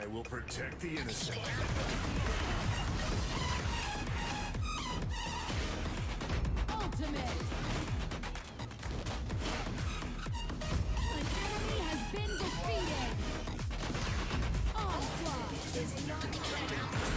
I will protect the innocent. Ultimate. An enemy has been defeated. Onslaught. An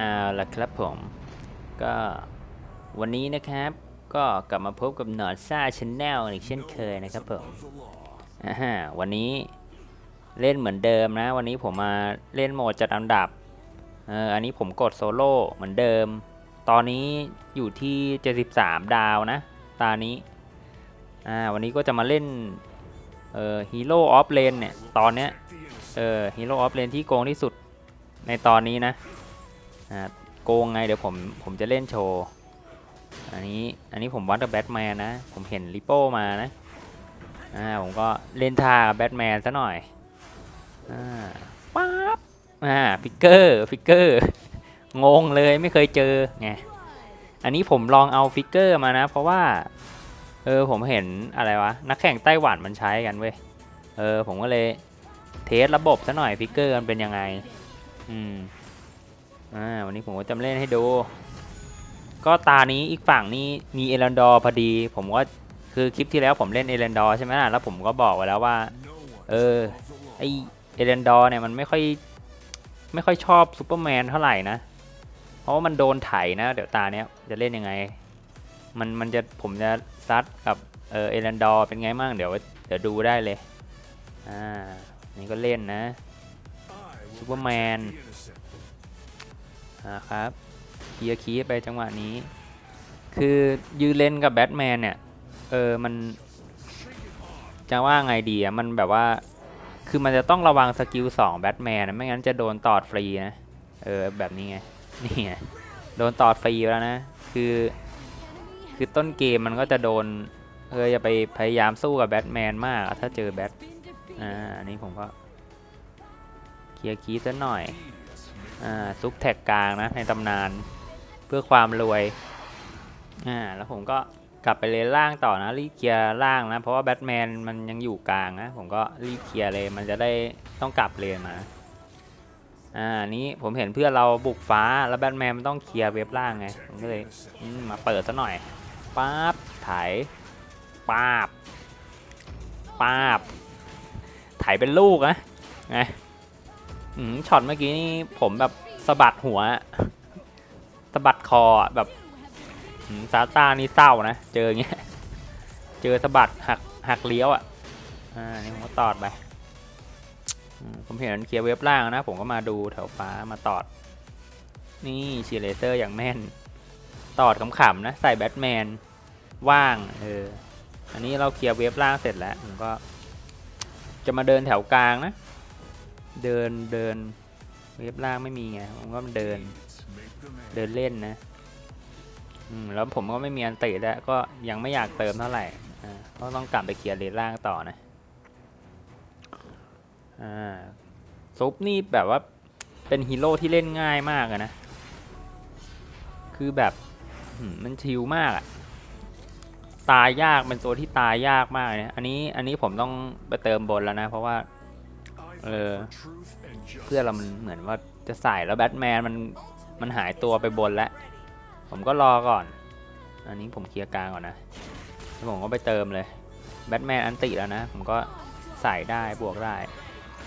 เอาละครับผม ก็วันนี้นะครับก็กลับมาพบกับหนอดซ่าชแนลอีกเช่นเคยนะครับผมฮวันนี้เล่นเหมือนเดิมนะ วันนี้ผมมาเล่นโหมดจัดอันดับเอออันนี้ผมกดโซโล่เหมือนเดิม ตอนนี้อยู่ที่ 73 ดาวนะ ตานี้อ่าวันนี้ก็จะมาเล่นเอ่อฮีโร่ออฟเลนเนี่ยตอนเนี้ยเออฮีโร่ออฟเลนที่โกงที่สุดในตอนนี้นะ อ่าโกงไงเดี๋ยวผมผมจะเล่นโชว์อันนี้อันนี้ผมวัดกับแบทแมนนะ ผมเห็นริโป้มานะอ่าผมก็เล่นท่ากับแบทแมนซะหน่อยอ่าป๊าบอ่าฟิกเกอร์ฟิกเกอร์งงเลยไม่เคยเจอไงอันนี้ผมลองเอาฟิกเกอร์มานะ เพราะว่าเออผมเห็นอะไรวะนักแข่งไต้หวันมันใช้กันเว้ยเออผมก็เลยเทสระบบซะหน่อยฟิกเกอร์มันเป็นยังไงอืม อ่าวันนี้ผมก็จะเล่นให้ดู ก็ตานี้อีกฝั่งนี้มีเอรันดอร์พอดี ผมก็คือคลิปที่แล้วผมเล่นเอรันดอร์ใช่ไหมล่ะแล้วผมก็บอกไว้แล้วว่า เออไอเอรันดอร์เนี่ยมันไม่ค่อยไม่ค่อยชอบซูเปอร์แมนเท่าไหร่นะ เพราะว่ามันโดนไถนะ เดี๋ยวตาเนี้ยจะเล่นยังไง มันมันจะผมจะซัดกับเออเอรันดอร์เป็นไงมั่งเดี๋ยวเดี๋ยวดูได้เลย อ่า นี่ก็เล่นนะ I will Superman. protect the innocent. อ่าครับเคลียร์คีไปจังหวะนี้ คือยืนเล่นกับแบทแมนเนี่ย เออมัน จะว่าไงดีอะ มันแบบว่า คือมันจะต้องระวังสกิลสองแบทแมนนะไม่งั้นจะโดนตอดฟรีนะ เออแบบนี้ไง นี่ไง โดนตอดฟรีแล้วนะ คือ คือต้นเกมมันก็จะโดนเอออย่าไปพยายามสู้กับแบทแมนมาก ถ้าเจอแบท อ่า อันนี้ผมก็เคลียร์คีซะหน่อย อ่าซุกแท็กกลางนะในตำนานเพื่อความรวยอ่าแล้วผมก็กลับไปเลนล่างต่อนะรีเคียร์ล่างนะ เพราะว่าแบทแมนมันยังอยู่กลางนะ ผมก็รีเคียร์เลยมันจะได้ต้องกลับเลนมาอ่านี้ผมเห็นเพื่อนเราบุกฟ้าแล้วแบทแมนมันต้องเคลียร์เว็บล่างไงผมก็เลยมมาเปิดซะหน่อยป๊าบไถป๊าบป๊าบไถเป็นลูกนะไง ช็อตเมื่อกี้นี่ผมแบบสะบัดหัวสะบัดคอแบบซาต้านี่เศร้านะ เจออย่างเงี้ย เจอสะบัดหักหักเลี้ยวอะ อ่า นี่ผมก็ตอดไป ผมเห็นเคลียร์เว็บล่างนะ ผมก็มาดูแถวฟ้ามาตอด นี่ชีเลเตอร์อย่างแม่น ตอดขำๆนะ ใส่แบทแมน ว่าง เออ อันนี้เราเคลียร์เว็บล่างเสร็จแล้ว ผมก็ จะมาเดินแถวกลางนะ เดินเดินเว็บล่างไม่มีไงผมก็เดินเดินเล่นนะอืมแล้วผมก็ไม่มีอันติแล้วก็ยังไม่อยากเติมเท่าไหร่อ่าก็ต้องกลับไปเคลียร์เลนล่างต่อนะอ่าซุปนี่แบบว่าเป็นฮีโร่ที่เล่นง่ายมากนะ คือแบบมันชิลมากอะตายยากเป็นตัวที่ตายยากมากเลยนะอันนี้อันนี้ผมต้องไปเติมบนแล้วนะ เพราะว่า I Uh, fight for truth and justice. เพื่อนเรามันเหมือนว่าจะใส่แล้วแบทแมนมันมันหายตัวไปบนแล้ว ผมก็รอก่อน อันนี้ผมเคลียร์กลางก่อนนะแล้วผมก็ไปเติมเลย แบทแมนอันติแล้วนะ ผมก็ใส่ได้บวกได้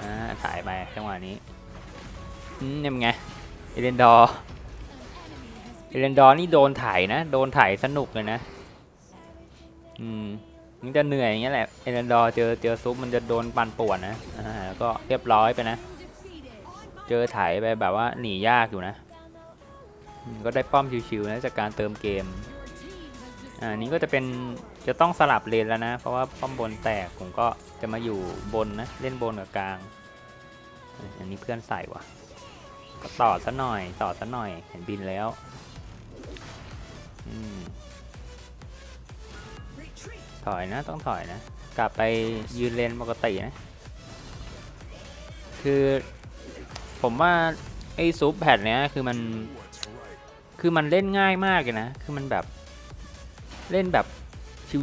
อ่าถ่ายไปจังหวะนี้อืมเนี่ยเป็นไง เอเลนดอร์ เอเลนดอร์นี่โดนถ่ายนะ โดนถ่ายสนุกเลยนะ อืม มันจะเหนื่อยอย่างเงี้ยแหละเอเลนดอร์เจอเจอซุปมันจะโดนปันป่วนนะอ่าแล้วก็เรียบร้อยไปนะ เจอไถ่ายไปแบบว่าหนียากอยู่นะ ก็ได้ป้อมชิวๆนะจากการเติมเกมอ่าอันนี้ก็จะเป็นจะต้องสลับเลนแล้วนะ เพราะว่าป้อมบนแตกผมก็จะมาอยู่บนนะเล่นบนกับกลาง อันนี้เพื่อนใส่ว่ะก็ต่อซะหน่อยต่อซะหน่อยเห็นบินแล้ว อืม ถอยนะต้องถอยนะ กลับไปยืนเลนปกตินะ คือผมว่าไอ้ซุปแพดเนี้ยคือมัน คือมันเล่นง่ายมากเลยนะ คือมันแบบเล่นแบบ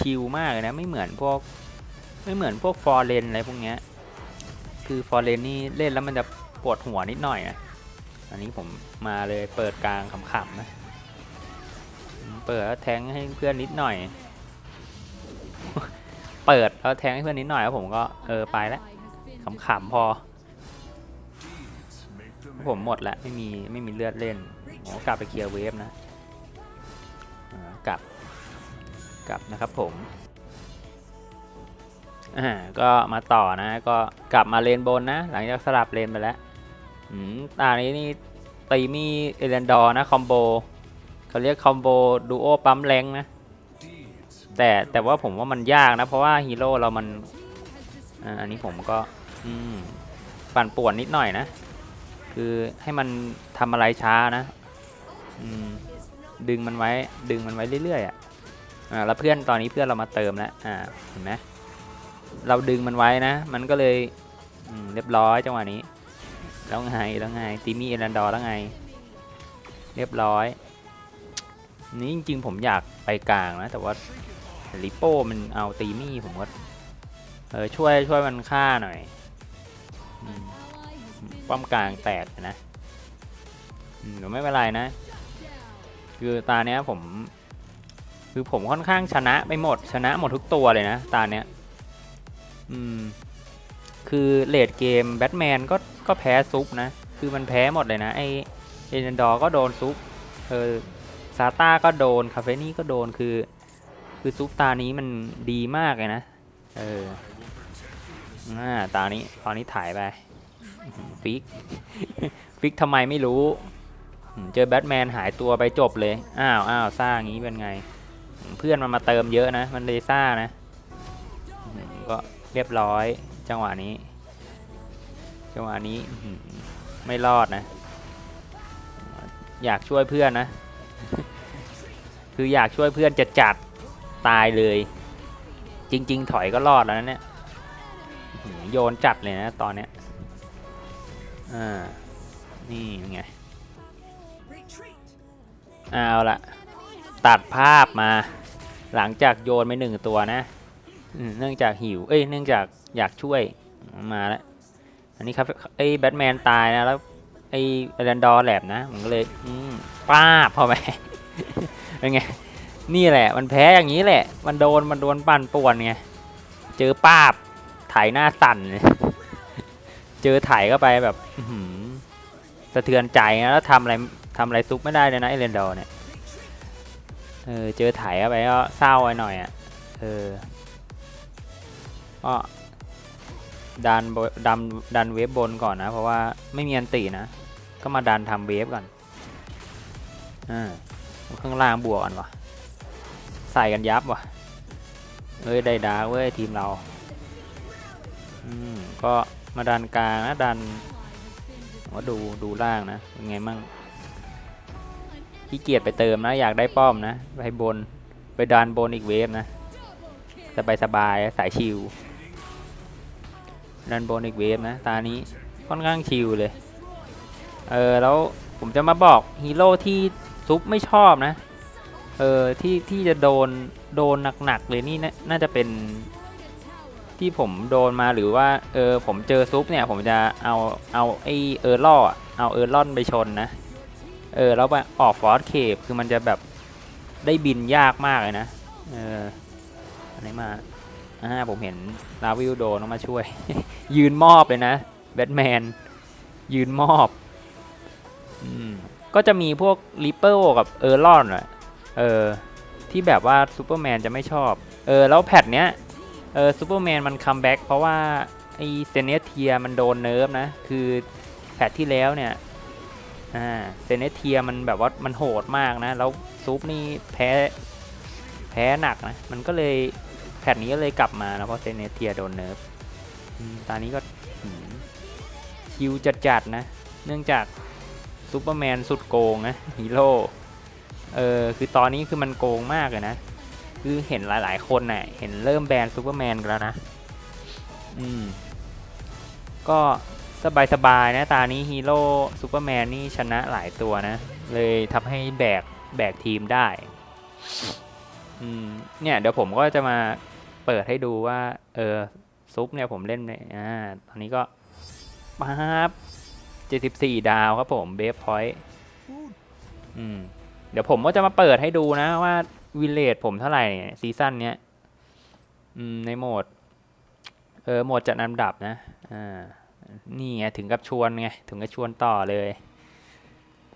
ชิวๆมากเลยนะ ไม่เหมือนพวกไม่เหมือนพวกฟอร์เรนอะไรพวกเนี้ย คือฟอร์เรนนี่เล่นแล้วมันจะปวดหัวนิดหน่อยนะ อันนี้ผมมาเลยเปิดกลางขำๆนะ เปิดแล้วแทงให้เพื่อนนิดหน่อย เปิดแล้วแทงให้เพื่อนนิดหน่อยแล้วผมก็เออไปแล้วขำๆพอ ผมหมดแล้วไม่มีไม่มีเลือดเล่นผมก็กลับไปเคลียร์เวฟนะกลับกลับนะครับผมอ่าก็มาต่อนะก็กลับมาเลนบนนะ หลังจากสลับเลนไปแล้วอืมตานี้นี่ตีมีเอเลนดอร์นะคอมโบเขาเรียกคอมโบดูโอปั๊มแรงนะ แต่แต่ว่าผมว่ามันยากนะ เพราะว่าฮีโร่เรามันอันนี้ผมก็อืมปั่นป่วนนิดหน่อยนะ คือให้มันทำอะไรช้านะดึงมันไว้ดึงมันไว้เรื่อยๆอะอ่าแล้วเพื่อนตอนนี้เพื่อนเรามาเติมแล้วอ่าเห็นไหมเราดึงมันไว้นะ มันก็เลยเรียบร้อยจังหวะนี้แล้วไงแล้วไงตีมี่เอรันดอร์แล้วไง เรียบร้อย นี่จริงๆผมอยากไปกลางนะ แต่ว่า ลิโป้มันเอาตีมี่ผมก็เออช่วยช่วยมันฆ่าหน่อยป้อมกลางแตกนะอืมเดี๋ยวไม่เป็นไรนะ คือตาเนี้ยผม คือผมค่อนข้างชนะไปหมดชนะหมดทุกตัวเลยนะ ตาเนี้ยอืมคือเลดเกมแบทแมนก็ก็แพ้ซุปนะ คือมันแพ้หมดเลยนะ ไอเอเนดอร์ก็โดนซุปเออซาต้าก็โดน คาเฟนี่ก็โดนคือ คือซุปตานี้มันดีมากเลยนะ เอออ่าตานี้ตอนนี้ถ่ายไป ฟิก ฟิกทำไมไม่รู้ เจอแบทแมนหายตัวไปจบเลย อ้าวอ้าวซ่าอย่างนี้เป็นไง เพื่อนมันมาเติมเยอะนะ มันเลยซ่านะ ก็เรียบร้อยจังหวะนี้ จังหวะนี้ไม่รอดนะ อยากช่วยเพื่อนนะ คืออยากช่วยเพื่อนจะจัด ตายเลย จริง ๆ ถอยก็รอดแล้วนะเนี่ยโยนจัดเลยนะตอนเนี้ยอ่านี่ไงเอาละตัดภาพมาหลังจากโยนไปหนึ่งตัวนะเนื่องจากหิว เอ้ย เนื่องจากอยากช่วย มาแล้ว อันนี้ครับไอ้แบทแมนตายนะ แล้วไอ้แรนดอร์แลบนะ มันก็เลยป้าบเข้าไปเป็นไง นี่แหละ มันแพ้อย่างนี้แหละ มันโดนมันโดนปั่นป่วนไง เจอป้าบถ่ายหน้าสั่นเลยเจอถ่ายเข้าไปแบบสะเทือนใจนะแล้วทำอะไรทำอะไรซุปไม่ได้เลยนะไอเรนดอร์เนี่ยเออเจอถ่ายเข้าไปก็เศร้าไปหน่อยอะเออก็ดันดันดันเวฟบนก่อนนะ เพราะว่าไม่มีอันตีนะ ก็มาดันทำเวฟก่อนอ่าข้างล่างบวกกันวะ ส่กันยับว่ะเฮ้ยได้ดาเว้ยทีมเราอืมก็มาดันกลางนะดันว่าดูดูล่างนะเป็นไงมั่งขี้เกียจไปเติมนะ อยากได้ป้อมนะ ไปบนไปดันบนอีกเวฟนะสบายสบายสายชิวดันบนอีกเวฟนะตานี้ค่อนข้างชิวเลย เออแล้วผมจะมาบอกฮีโร่ที่ซุปไม่ชอบนะ เออที่ที่จะโดนโดนหนักๆเลยนี่นะน่าจะเป็นที่ผมโดนมาหรือว่าเออผมเจอซุปเนี่ย ผมจะเอาเอาไอเออร์ล่อเอาเออร์ล่อนไปชนนะเออแล้วไปออกฟอร์สเคปคือมันจะแบบได้บินยากมากเลยนะเอออันไหนมาอ่าผมเห็นลาวิลโดน้องมาช่วย ยืนมอบเลยนะแบทแมนยืนมอบอืมก็จะมีพวกริปเปิลกับเออร์ลอนอะ เออที่แบบว่าซูเปอร์แมนจะไม่ชอบเออแล้วแพทเนี้ยเออซูเปอร์แมนมันคัมแบ็กเพราะว่าไอเซเนเทียมันโดนเนิร์ฟนะ คือแพทที่แล้วเนี่ยอ่าเซเนเทียมันแบบว่ามันโหดมากนะ แล้วซุปนี่แพ้แพ้หนักนะ มันก็เลยแพทนี้ก็เลยกลับมานะเพราะเซเนเทียโดนเนิร์ฟตอนนี้ก็คิวจัดๆนะ เนื่องจากซูเปอร์แมนสุดโกงนะฮีโร่ เออคือตอนนี้คือมันโกงมากเลยนะ คือเห็นหลาย ๆ คนน่ะเห็นเริ่มแบนซูเปอร์แมนกันแล้วนะ อืม ก็สบาย ๆ นะ ตานี้ฮีโร่ซูเปอร์แมนนี่ชนะหลายตัวนะ เลยทำให้แบกแบกทีมได้ อืม เนี่ย เดี๋ยวผมก็จะมาเปิดให้ดูว่า เออซุปเนี่ยผมเล่นในอ่าตอนนี้ก็ปั๊บ74 ดาวครับผม เบฟพอยต์อืม เดี๋ยวผมก็จะมาเปิดให้ดูนะว่าวิลเลจผมเท่าไหร่เนี่ยซีซั่นเนี้ยในโหมด เออโหมดจัดอันดับนะ อ่า นี่ไงถึงกับชวนไง ถึงกับชวนต่อเลย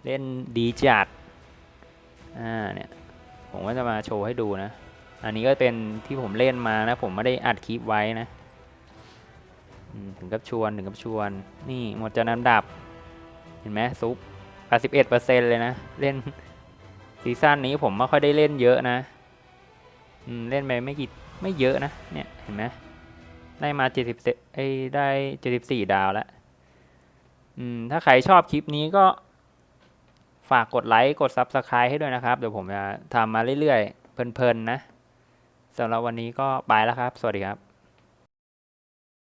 เล่นดีจัด อ่าเนี่ย ผมก็จะมาโชว์ให้ดูนะ อันนี้ก็เป็นที่ผมเล่นมานะ ผมไม่ได้อัดคลิปไว้นะถึงกับชวนถึงกับชวน นี่หมดจัดอันดับ เห็นไหมซุป81%เลยนะ เล่น ซีซั่นนี้ผมไม่ค่อยได้เล่นเยอะนะอืมเล่นไปไม่กี่ไม่เยอะนะ เนี่ยเห็นไหมได้มาเจ็ดสิบเอ้ได้เจ็ดสิบสี่ดาวแล้วอืมถ้าใครชอบคลิปนี้ก็ฝากกดไลค์กด Subscribe ให้ด้วยนะครับ เดี๋ยวผมจะทำมาเรื่อยๆ เพลินๆนะสำหรับวันนี้ก็ไปแล้วครับ สวัสดีครับ